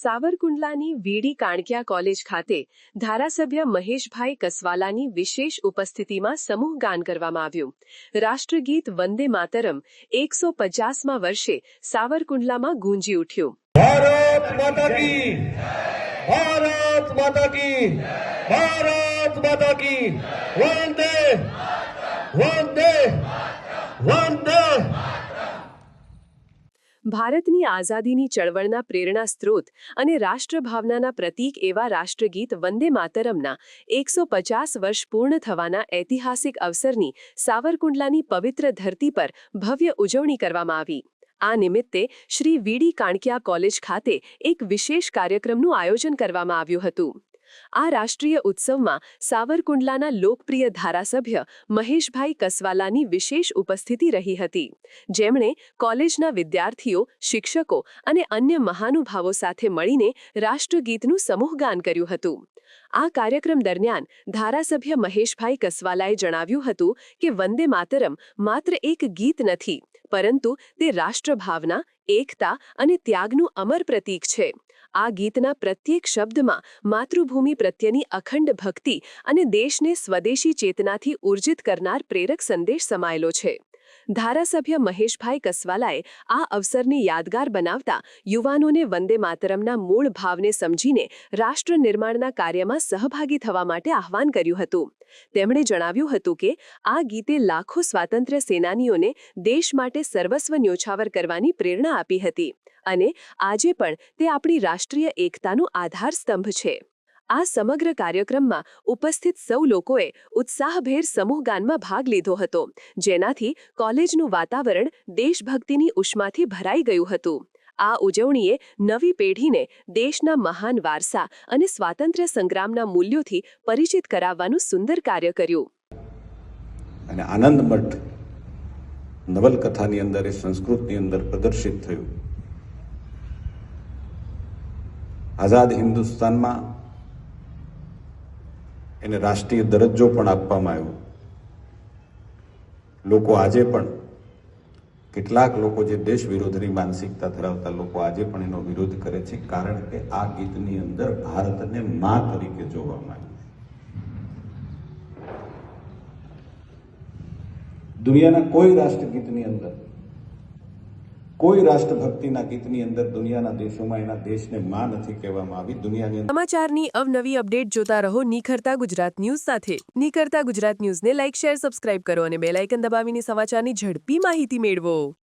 સાવરકુંડલાની વીડી Kankiya college ખાતે ધારાસભ્ય મહેશભાઈ કસવાલાની વિશેષ ઉપસ્થિતિમાં સમૂહ ગાન કરવામાં આવ્યું. રાષ્ટ્રગીત વંદે માતરમ એકસો પચાસમાં વર્ષે સાવરકુંડલામાં ગુંજી ઉઠ્યું. ભારત માતા કી ભારત માતા કી ભારતની આઝાદીની ચળવળના પ્રેરણા સ્ત્રોત અને રાષ્ટ્રભાવનાના પ્રતીક એવા રાષ્ટ્રગીત વંદે માતરમના એકસો પચાસ વર્ષ પૂર્ણ થવાના ઐતિહાસિક અવસરની સાવરકુંડલાની પવિત્ર ધરતી પર ભવ્ય ઉજવણી કરવામાં આવી. આ નિમિત્તે શ્રી વીડી કાણકિયા કોલેજ ખાતે એક વિશેષ કાર્યક્રમનું આયોજન કરવામાં આવ્યું હતું. આ રાષ્ટ્રીય ઉત્સવમાં સાવરકુંડલાના લોકપ્રિય ધારાસભ્ય મહેશભાઈ કસવાલાની વિશેષ ઉપસ્થિતિ રહી હતી, જેમણે કોલેજના વિદ્યાર્થીઓ, શિક્ષકો અને અન્ય મહાનુભાવો સાથે મળીને રાષ્ટ્રગીતનું સમૂહગાન કર્યું હતું. આ કાર્યક્રમ દરમિયાન ધારાસભ્ય મહેશભાઈ કસવાલાએ જણાવ્યું હતું કે વંદે માતરમ માત્ર એક ગીત નથી, પરંતુ તે રાષ્ટ્રભાવના, એકતા અને ત્યાગનું અમર પ્રતીક છે. આ ગીતના પ્રત્યેક શબ્દમાં માતૃભૂમિ પ્રત્યેની અખંડ ભક્તિ અને દેશને સ્વદેશી ચેતનાથી ઉર્જિત કરનાર પ્રેરક સંદેશ સમાયેલો છે. ધારાસભ્ય મહેશભાઈ કસવાલાએ આ અવસરને યાદગાર બનાવતા યુવાનોને વંદે માતરમના મૂળ ભાવને સમજીને રાષ્ટ્ર નિર્માણના કાર્યમાં સહભાગી થવા માટે આહવાન કર્યું હતું. તેમણે જણાવ્યું હતું કે, આ ગીતે લાખો સ્વાતંત્ર્ય સેનાનીઓને દેશ માટે સર્વસ્વ ન્યોછાવર કરવાની પ્રેરણા આપી હતી અને આજે પણ તે આપણી રાષ્ટ્રીય એકતાનું આધાર સ્તંભ છે. આ સમગ્ર કાર્યક્રમમાં ઉપસ્થિત સૌ લોકોએ ઉત્સાહભેર સમૂહગાનમાં ભાગ લીધો હતો, જેનાથી કોલેજનું વાતાવરણ દેશભક્તિની ઉષ્માથી ભરાઈ ગયું હતું. આ ઉજવણીએ નવી પેઢીને દેશના મહાન વારસા અને સ્વાતંત્ર્ય સંગ્રામના મૂલ્યોથી પરિચિત કરાવવાનું સુંદર કાર્ય કર્યું. આનંદ મઠ નવલકથાની અંદર એ સંસ્કૃતની અંદર પ્રદર્શિત થયું. આઝાદ હિન્દુસ્તાનમાં એને રાષ્ટ્રીય દરજ્જો પણ આપવામાં આવ્યો. લોકો આજે પણ કેટલાક લોકો જે દેશ વિરોધની માનસિકતા ધરાવતા લોકો આજે પણ એનો વિરોધ કરે છે, કારણ કે આ ગીતની અંદર ભારતને મા તરીકે જોવામાં આવ્યું દુનિયાના કોઈ રાષ્ટ્રગીતની અંદર કોઈ રાષ્ટ્રભક્તિના ગીતની અંદર દુનિયાના દેશોમાં એના દેશને માં નથી કહેવામાં આવી. દુનિયાની સમાચારની અવનવી અપડેટ જોતા રહો નિખરતા ગુજરાત ન્યૂઝ સાથે. નિખરતા ગુજરાત ન્યૂઝને લાઇક શેર, સબસ્ક્રાઇબ કરો અને બેલ આઇકન દબાવીને સમાચારની ઝડપી માહિતી મેળવો.